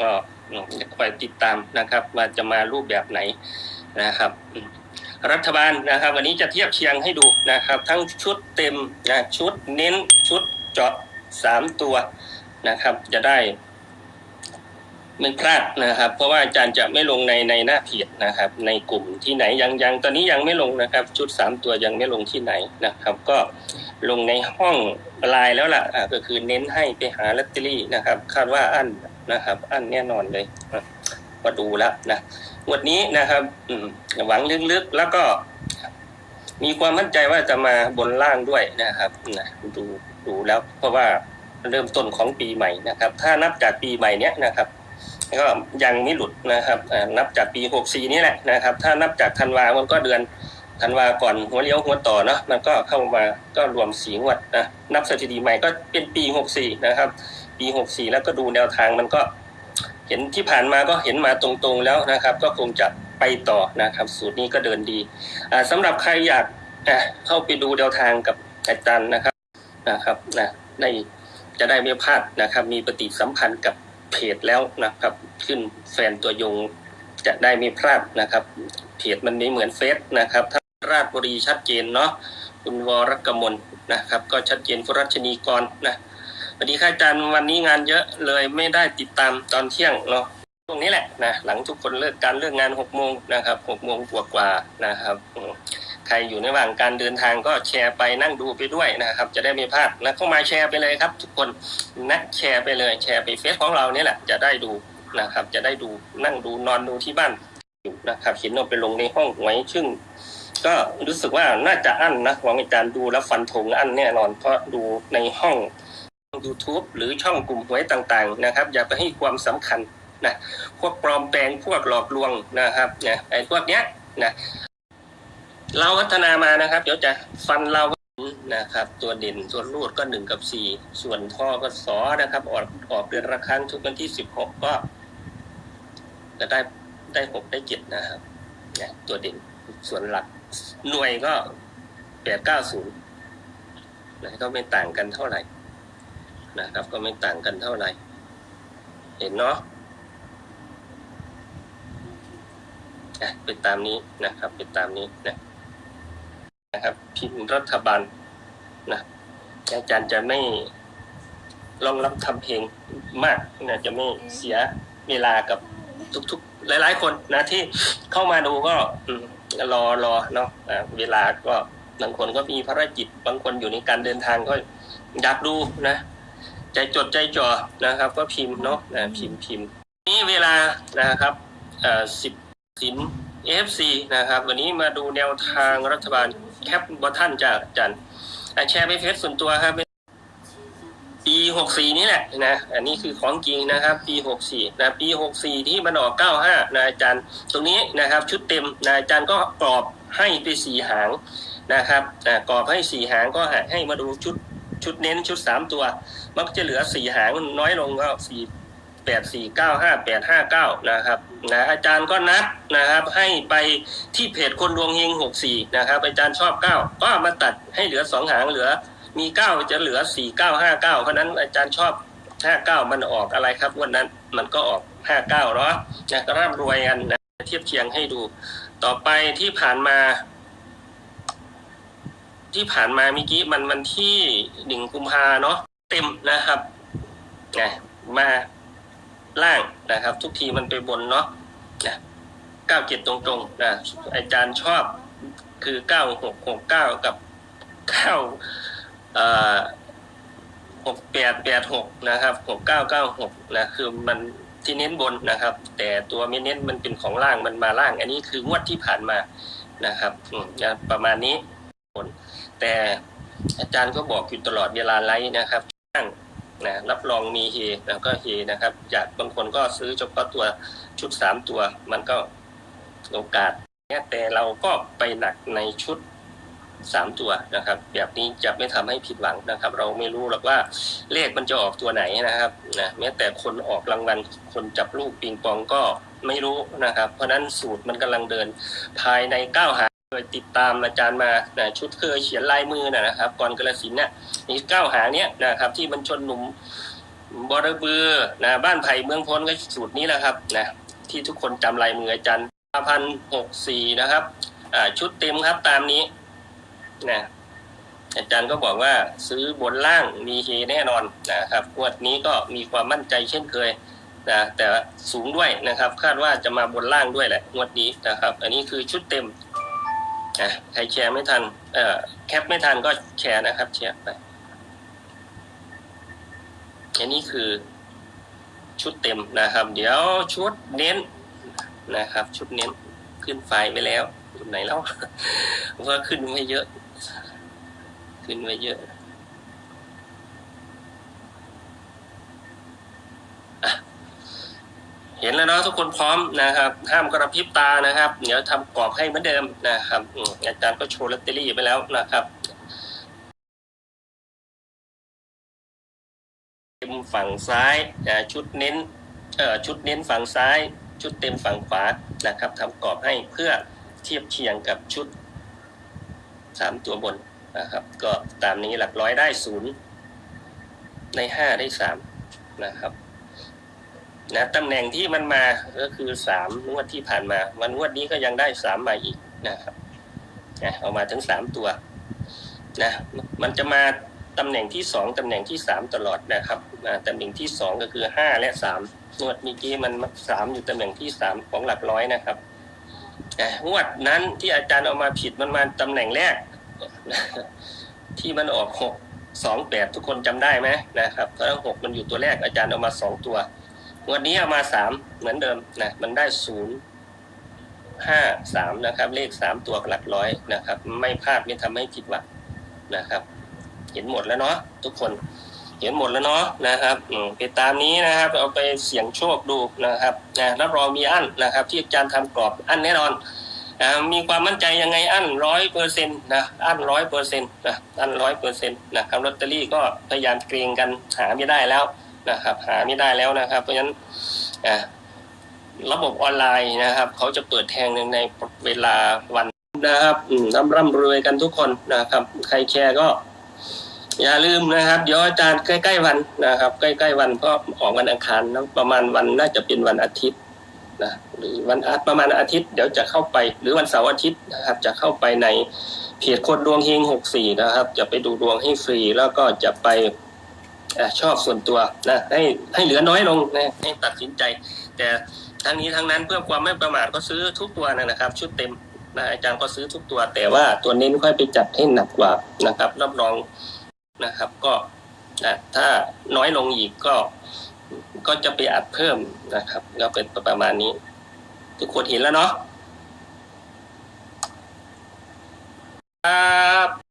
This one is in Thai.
ก็คอยติดตามนะครับว่าจะมารูปแบบไหนนะครับ รัฐบาลนะครับ วันนี้จะเทียบเคียงให้ดูนะครับ ทั้งชุดเต็มนะชุดเน้นชุดเจาะสามตัวนะครับ จะได้ไม่พลาดนะครับ เพราะว่าอาจารย์จะไม่ลงในในหน้าเพจนะครับ ในกลุ่มที่ไหนยังยังตอนนี้ยังไม่ลงนะครับ ชุดสามตัวยังไม่ลงที่ไหนนะครับ ก็ลงในห้องไลน์แล้วล่ะก็คือเน้นให้ไปหาลอตเตอรี่นะครับ คาดว่าอั้น นะครับ อันแน่นอนเลยอะก็ดูแล้วนะวดนี้นะครับ อืหวังลึกๆแล้วก็ มีความมั่นใจว่าจะมาบนล่างด้วยนะครับนะดูดูแล้ว เพราะว่าเริ่มต้นของปีใหม่นะครับ ถ้านับจากปีใหม่เนี้ยนะครับก็ยังไม่หลุดนะครับนับจากปี 64 นี่แหละนะครับ ถ้านับจากธันวา มันก็เดือนธันวาก่อนหัวเลี้ยวหัวต่อเนาะมันก็เข้ามาก็รวมสีงวดนะนับสถิติใหม่ก็เป็นปี 64 นะครับ ปี64แล้วก็ดูแนวทางมันก็ เห็นที่ผ่านมาก็เห็นมาตรงๆแล้วนะครับ ก็คงจะไปต่อนะครับ สูตรนี้ก็เดินดีอ่าสำหรับใครอยากเข้าไปดูแนวทางกับอาจารย์นะครับนะครับนะได้จะได้ไม่พลาดนะครับ มีปฏิสัมพันธ์กับเพจแล้วนะครับ ขึ้นแฟนตัวยงจะได้ไม่พลาดนะครับ เพจมันไม่เหมือนเฟซนะครับถ้าราชบุรีชัดเจนเนาะคุณวรกมลนะครับ ก็ชัดเจนฟุรัชนีกรนะ สวัสดีค่ะอาจารย์วันนี้งานเยอะเลยไม่ได้ติดตามตอนเที่ยงเนาะช่วงนี้แหละนะหลังทุกคนเลิกการเลิกงานหกโมงนะครับหกโมงกว่าๆนะครับใครอยู่ในระหว่างการเดินทางก็แชร์ไปนั่งดูไปด้วยนะครับ จะได้ไม่พลาดแล้วก็มาแชร์ไปเลยครับ ทุกคนนะแชร์ไปเลยแชร์ไปเฟซของเราเนี่ยแหละจะได้ดูนะครับ จะได้ดูนั่งดูนอนดูที่บ้านอยู่นะครับเห็นเอาไปลงในห้องหวยซึ่งก็รู้สึกว่าน่าจะอั้นนะหวังอาจารย์ดูแล้วฟันธงอั้นแน่นอนเพราะดูในห้อง YouTube หรือช่องกลุ่มหวยต่างๆนะครับอย่าไปให้ความสำคัญนะพวกปลอมแปลงพวกหลอกลวงนะครับเนี่ยไอ้พวกเนี้ยนะเราพัฒนามานะครับ เดี๋ยวจะฟันเรานะครับ ตัวเด่นตัวรูดก็หนึ่งกับสี่ส่วนท่อก็สอนะครับ ออกออกเดือนละครั้งทุกวันที่สิบหกก็จะได้ได้หกได้เจ็ดนะครับเนี่ยตัวเด่นส่วนหลักหน่วยก็แปดเก้าศูนย์นะก็ไม่ต่างกันเท่าไหร่ นะครับ ก็ไม่ต่างกันเท่าไหร่ เห็นเนาะอะเป็นตามนี้นะครับเป็นตามนี้นะนะครับ พิมพ์รัฐบาลนะอาจารย์จะไม่ลองรับทำเพลงมากนะจะไม่เสียเวลากับทุกๆ หลาย ๆ คนนะที่เข้ามาดูก็รอรอเนาะเวลาก็บางคนก็มีภารกิจบางคนอยู่ในการเดินทางก็อยากดูนะ ใจจดใจจ่อนะครับ ก็พิมพ์เนาะนะพิมพ์พิมพ์นี่เวลานะครับสิบสิน AFC นะครับ วันนี้มาดูแนวทางรัฐบาลแคปบอท่านจากจารย์อะแชร์ไปเฟซส่วนตัวครับ ปี64นี่แหละนะ อันนี้คือของจริงนะครับ ปี64นะ ปี64ที่มันออก95นะอาจารย์ ตรงนี้นะครับ ชุดเต็มนะอาจารย์ก็กรอบให้ไปสี่หางนะครับกรอบให้สี่หางก็ให้มาดูชุด ชุดเน้นชุดสามตัว มันก็จะเหลือสี่หางน้อยลงก็สี่แปดสี่เก้าห้าแปดห้าเก้านะครับนะอาจารย์ก็นัดนะครับ ให้ไปที่เพจคนดวงเฮงหกสี่นะครับ อาจารย์ชอบเก้าก็มาตัดให้เหลือสองหางเหลือ มีเก้าจะเหลือสี่เก้าห้าเก้าเพราะนั้นอาจารย์ชอบห้าเก้ามันออกอะไรครับวันนั้นมันก็ออกห้าเก้าเนาะนะก็ร่ำรวยกันนะเทียบเคียงให้ดู ต่อไปที่ผ่านมา ที่ผ่านมาเมื่อกี้มันมันที่หนึ่งกุมภาเนาะเต็มนะครับนะมาล่างนะครับ ทุกทีมันไปบนเนาะนะเก้าเจ็ดตรงๆนะอาจารย์ชอบคือเก้าหกหกเก้ากับเก้าหกแปดแปดหกนะครับหกเก้าเก้าหกนะคือมันที่เน้นบนนะครับ แต่ตัวไม่เน้นมันเป็นของล่างมันมาล่าง อันนี้คืองวดที่ผ่านมานะครับอืมประมาณนี้ แต่อาจารย์ก็บอกอยู่ตลอดเวลาไลฟ์นะครับช่างนะรับรองมีเฮแล้วก็เฮนะครับอยากบางคนก็ซื้อเฉพาะตัวชุดสามตัว มันก็โอกาสเนี่ยแต่เราก็ไปหนักในชุดสามตัวนะครับ แบบนี้จะไม่ทำให้ผิดหวังนะครับ เราไม่รู้หรอกว่าเลขมันจะออกตัวไหนนะครับนะแม้แต่คนออกรางวัลคนจับลูกปิงปองก็ไม่รู้นะครับ เพราะฉะนั้นสูตรมันกำลังเดินภายในเก้าหา เคยติดตามอาจารย์มานะชุดเคยเขียนลายมือนะนะครับก่อนกระสินเนี่ยนี่เก้าหางเนี้ยนะครับ ที่มันชนหนุ่มบอระเบือนะบ้านไผ่เมืองพ้นก็สูตรนี้แหละครับนะที่ทุกคนจำลายมืออาจารย์พันหกสี่นะครับอ่าชุดเต็มครับตามนี้นะอาจารย์ก็บอกว่าซื้อบนล่างมีเฮแน่นอนนะครับงวดนี้ก็มีความมั่นใจเช่นเคยนะแต่สูงด้วยนะครับ คาดว่าจะมาบนล่างด้วยแหละงวดนี้นะครับ อันนี้คือชุดเต็ม นะใครแชร์ไม่ทัน เอ่อแคปไม่ทันก็แชร์นะครับ แชร์ไปอันนี้คือชุดเต็มนะครับ เดี๋ยวชุดเน้นนะครับ ชุดเน้นขึ้นไฟล์ไปแล้วอยู่ไหนแล้วว่าขึ้นไม่เยอะ ขึ้นไม่เยอะ เห็นแล้วเนาะทุกคนพร้อมนะครับ ห้ามกระพริบตานะครับ เดี๋ยวทำกรอบให้เหมือนเดิมนะครับอาจารย์ก็โชว์ลอตเตอรี่ไปแล้วนะครับเต็มฝั่งซ้ายชุดเน้นเอ่อชุดเน้นฝั่งซ้าย ชุดเต็มฝั่งขวานะครับทำกรอบให้เพื่อเทียบเคียงกับชุดสามตัวบนนะครับ ก็ตามนี้หลักร้อยได้ศูนย์ในห้าได้สามนะครับ นะตำแหน่งที่มันมาก็คือสามงวดที่ผ่านมาวันงวดนี้ก็ยังได้สามมาอีกนะครับนะเอามาถึงสามตัวนะมันจะมาตำแหน่งที่สองตำแหน่งที่สามตลอดนะครับตำแหน่งที่สองก็คือห้าและสามงวดเมื่อกี้มันสามอยู่ตำแหน่งที่สามของหลักร้อยนะครับงวดนั้นที่อาจารย์เอามาผิดมันมาตำแหน่งแรก ที่มันออกหกสองแปดทุกคนจำได้ไหมนะครับเพราะหกมันอยู่ตัวแรกอาจารย์เอามาสองตัว วดนี้เอามาสามเหมือนเดิมนะมันได้ศูนย์ห้าสามนะครับ เลขสามตัวหลักร้อยนะครับ ไม่พลาดไม่ทำให้ผิดหวังนะครับ เห็นหมดแล้วเนาะทุกคนเห็นหมดแล้วเนาะนะครับไปตามนี้นะครับ เอาไปเสี่ยงโชคดูนะครับนะรับรองมีอั้นนะครับ ที่อาจารย์ทำกรอบอั้นแน่นอนมีความมั่นใจยังไงอั้นร้อยเปอร์เซ็นต์นะอั้นร้อยเปอร์เซ็นต์นะอั้นร้อยเปอร์เซ็นต์นะครับลอตเตอรี่ก็พยายามเกรงกันหาไม่ได้แล้ว นะครับ หาไม่ได้แล้วนะครับ เพราะฉะนั้นระบบออนไลน์นะครับเขาจะเปิดแทงในเวลาวันนะครับร่ำร่ำรวยกันทุกคนนะครับ ใครแชร์ก็ อย่าลืมนะครับ เดี๋ยวอาจารย์ใกล้ ๆ วันนะครับ ใกล้ๆวันก็ออกวันอังคารนะประมาณวันน่าจะเป็นวันอาทิตย์นะหรือวันอาประมาณอาทิตย์เดี๋ยวจะเข้าไป หรือวันเสาร์อาทิตย์นะครับ จะเข้าไปในเพจคนดวงเฮงหกสี่นะครับ จะไปดูดวงให้ฟรีแล้วก็จะไป อชอบส่วนตัวนะให้ให้เหลือน้อยลงนะให้ตัดสินใจ แต่ทั้งนี้ทั้งนั้นเพื่อความไม่ประมาทก็ซื้อทุกตัวนะครับ ชุดเต็มนะอาจารย์ก็ซื้อทุกตัว แต่ว่าตัวเน้นค่อยไปจัดให้หนักกว่านะครับ รับรองนะครับ ก็นะถ้าน้อยลงอีกก็ ก็จะไปอัดเพิ่มนะครับก็เป็นประมาณนี้ ทุกคนเห็นแล้วเนาะครับ